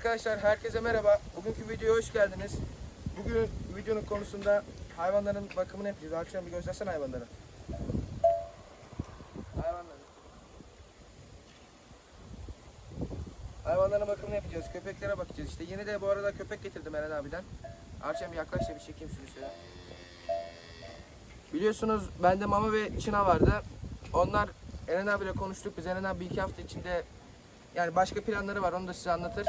Arkadaşlar herkese merhaba. Bugünkü videoya hoş geldiniz. Bugün videonun konusunda hayvanların bakımını yapacağız. Akşam bir göstersene hayvanları. Hayvanları. Hayvanların bakımını yapacağız. Köpeklere bakacağız. İşte yeni de bu arada köpek getirdim Eren abiden. Akşam yaklaş da bir çekeyim şunu. Biliyorsunuz bende mama ve çina vardı. Onlar Eren abiyle konuştuk. Biz Eren abi bir iki hafta içinde yani başka planları var onu da size anlatır.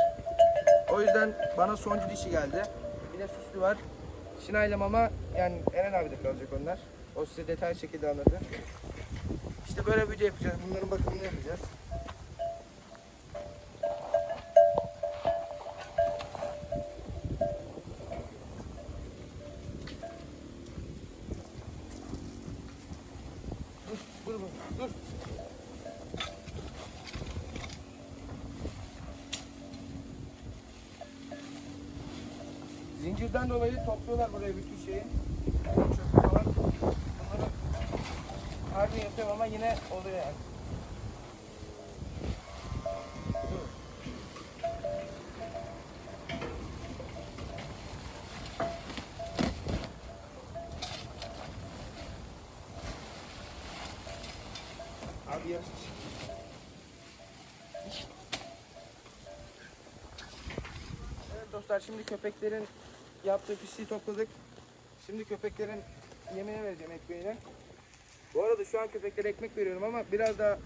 O yüzden bana sonuncu dişi geldi. Bir de süslü var. Şina ile mama yani Eren abi de kalacak onlar. O size detaylı şekilde anlatır. İşte böyle video yapacağız. Bunların bakımını yapacağız. Zincirden dolayı topluyorlar buraya bütün şeyi. Çöpü falan. Bunları her gün yapıyorum ama yine oluyor yani. Abi yarış. Evet dostlar şimdi köpeklerin yaptığı pisliği topladık. Şimdi köpeklerin yemeğine vereceğim ekmeğine. Bu arada şu an köpeklere ekmek veriyorum ama biraz daha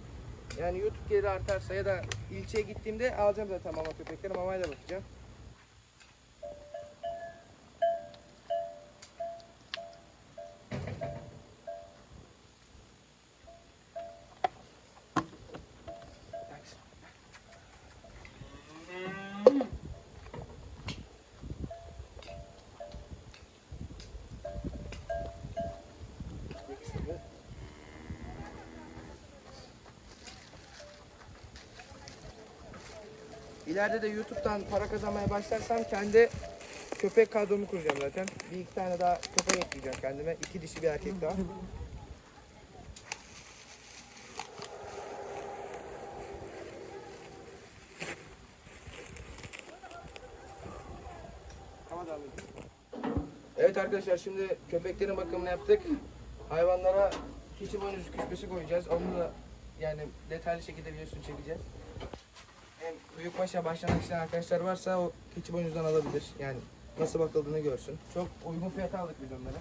yani YouTube geliri artarsa ya da ilçeye gittiğimde alacağım zaten mama köpekleri mamayla bakacağım. İleride de YouTube'dan para kazanmaya başlarsam kendi köpek kadromu kuracağım zaten. Bir iki tane daha köpek ekleyeceğim kendime. İki dişi bir erkek daha. Evet arkadaşlar şimdi köpeklerin bakımını yaptık. Hayvanlara keçi boynuzu küspesi koyacağız. Onu da yani detaylı şekilde videosunu çekeceğiz. Hem büyükbaşa başlamak isteyen arkadaşlar varsa o keçi boynuzdan alabilir. Yani nasıl bakıldığını görsün. Çok uygun fiyata aldık biz onları.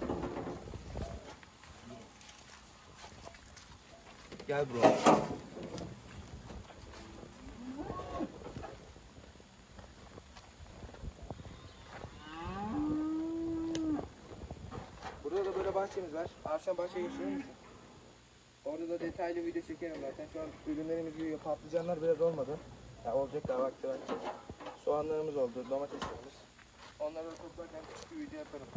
Gel bro. Burada da böyle bahçemiz var. Akşam bahçeye geçiyor musun? Orada da detaylı video çekerim zaten. Şu an ürünlerimiz büyüyor. Patlıcanlar biraz olmadı. Ya olacak daha vakti var. Soğanlarımız oldu, domateslerimiz. Onları toplarken küçük bir video yaparım.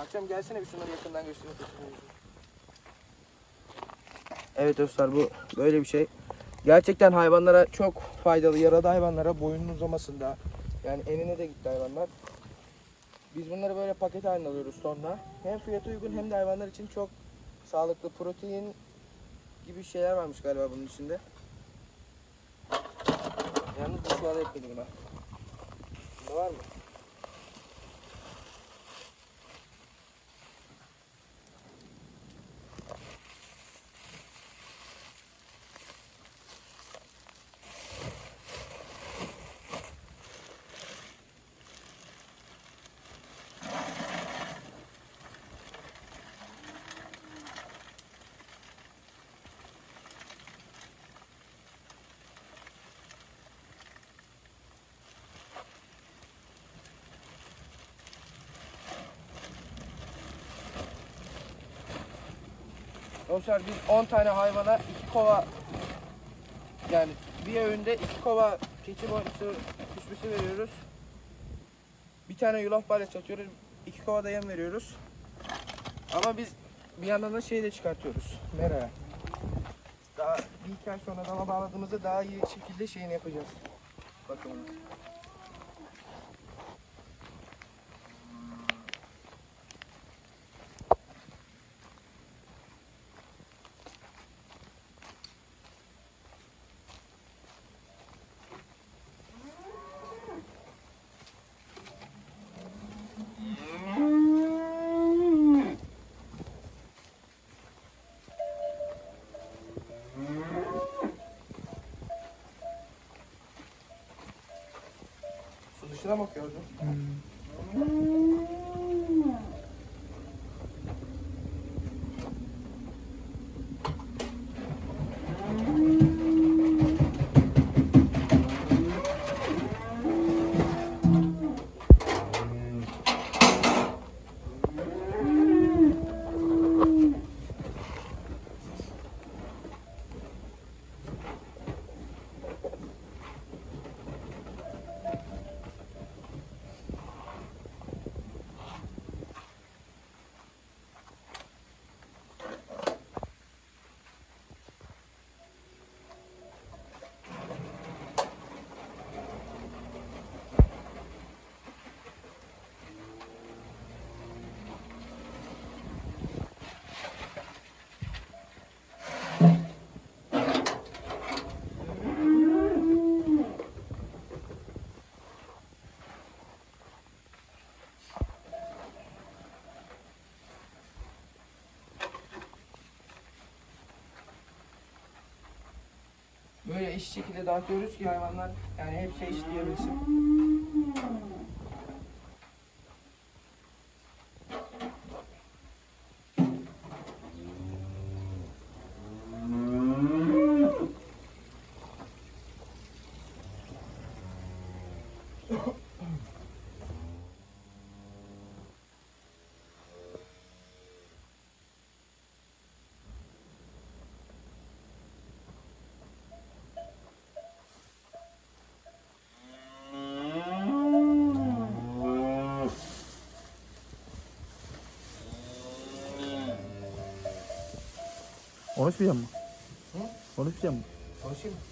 Akşam gelsene bir şunları yakından göstereyim. Evet dostlar bu böyle bir şey. Gerçekten hayvanlara çok faydalı. Yaralı hayvanlara boyunun uzamasında. Yani enine de gitti hayvanlar. Biz bunları böyle paket halinde alıyoruz sonra. Hem fiyatı uygun hem de hayvanlar için çok sağlıklı protein gibi şeyler varmış galiba bunun içinde. Yalnız bu şu ekledim buna. Bunda var mı? Dostlar biz 10 tane hayvana 2 kova yani bir öğünde 2 kova keçi boynuzu küsmesi veriyoruz. Bir tane yulaf balya satıyoruz. 2 kova da yem veriyoruz. Ama biz bir yandan da şey de çıkartıyoruz. Meraya. Daha bir iki ay sonra dala bağladığımızda daha iyi şekilde şeyini yapacağız. 시간 밖에 하죠. 음. 음. Böyle eşit şekilde dağıtıyoruz ki hayvanlar yani hepsi eşit yiyebilsin. Konuşmayacak mı? Hı? Konuşmayacak mı? Konuşayım mı?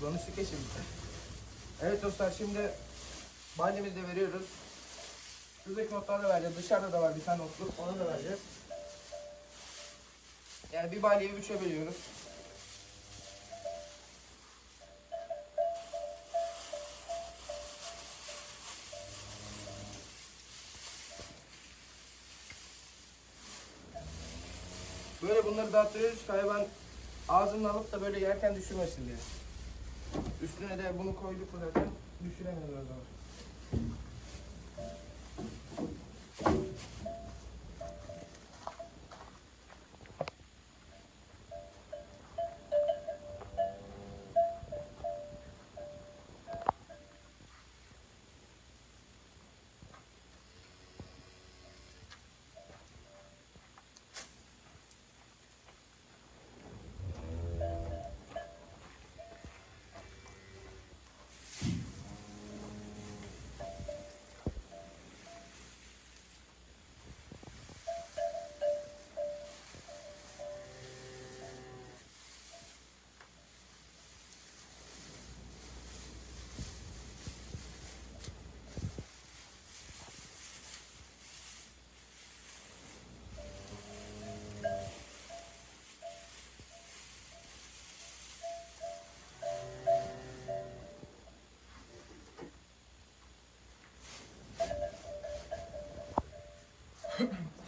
Konuştuk ya şimdi. Evet dostlar şimdi balyemizi de veriyoruz. Şuradaki notları da vereceğiz. Dışarıda da var bir tane notluk. Onu da vereceğiz. Yani bir balyayı üçe bölüyoruz. Böyle bunları dağıtıyoruz hayvan ağzını alıp da böyle yerken düşürmesin diye. Üstüne de bunu koyduk zaten düşüremiyoruz o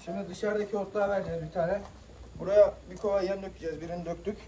Şimdi dışarıdaki otluğa vereceğiz bir tane. Buraya bir kova yem dökeceğiz. Birini döktük.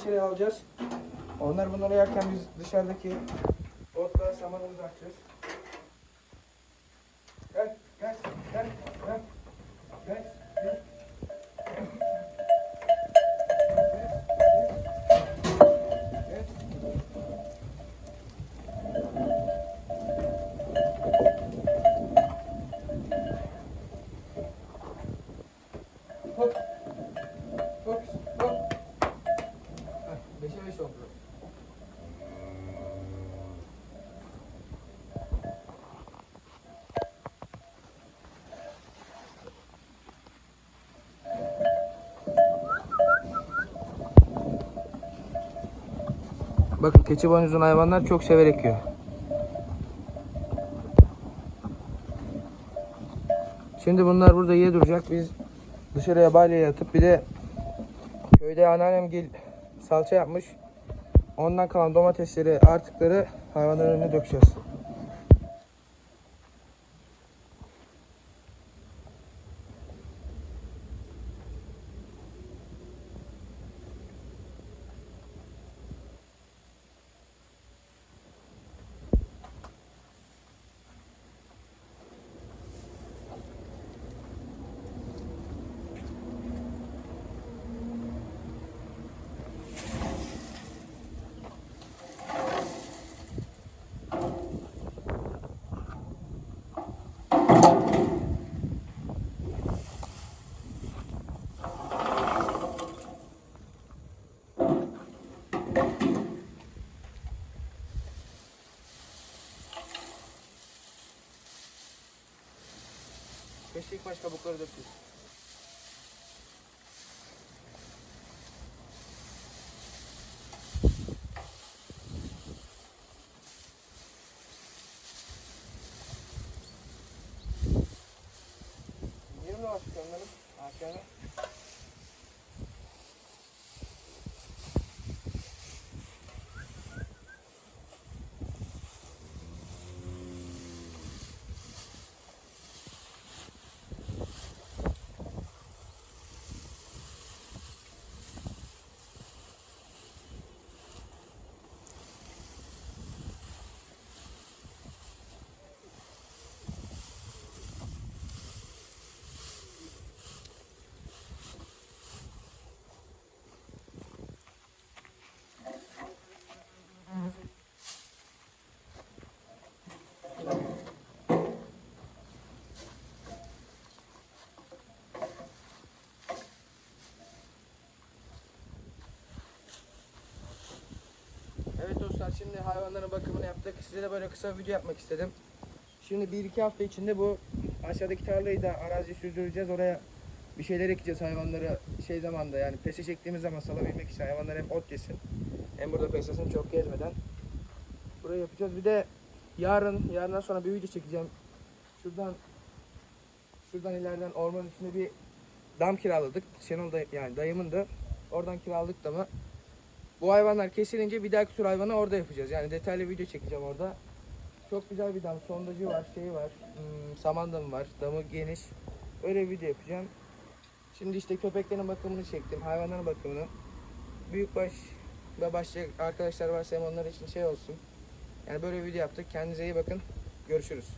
İçeri alacağız. Onlar bunları yerken biz dışarıdaki otla samanımızı açacağız. Bakın keçi boynuzun hayvanlar çok severek yiyor. Şimdi bunlar burada yiye duracak. Biz dışarıya balyaya atıp bir de köyde anneannem gel salça yapmış. Ondan kalan domatesleri, artıkları hayvanların önüne dökeceğiz. Deixa aí com as caboclas da pista. Şimdi hayvanların bakımını yaptık. Size de böyle kısa bir video yapmak istedim. Şimdi bir iki hafta içinde bu aşağıdaki tarlayı da arazi sürdüreceğiz. Oraya bir şeyler ekeceğiz hayvanları şey zamanda yani pese çektiğimiz zaman salabilmek için hayvanlar hem ot yesin hem burada pesesini çok gezmeden. Burayı yapacağız. Bir de yarın, yarından sonra bir video çekeceğim. Şuradan şuradan ileriden ormanın içinde bir dam kiraladık. Şenol da yani dayımın da oradan kiraladık da mı bu hayvanlar kesilince bir dahaki tür hayvanı orada yapacağız. Yani detaylı video çekeceğim orada. Çok güzel bir dam. Sondacı var, şeyi var. Hmm, saman var. Damı geniş. Öyle bir video yapacağım. Şimdi işte köpeklerin bakımını çektim. Hayvanların bakımını. Büyükbaş ve başka arkadaşlar varsa onlar için şey olsun. Yani böyle video yaptık. Kendinize iyi bakın. Görüşürüz.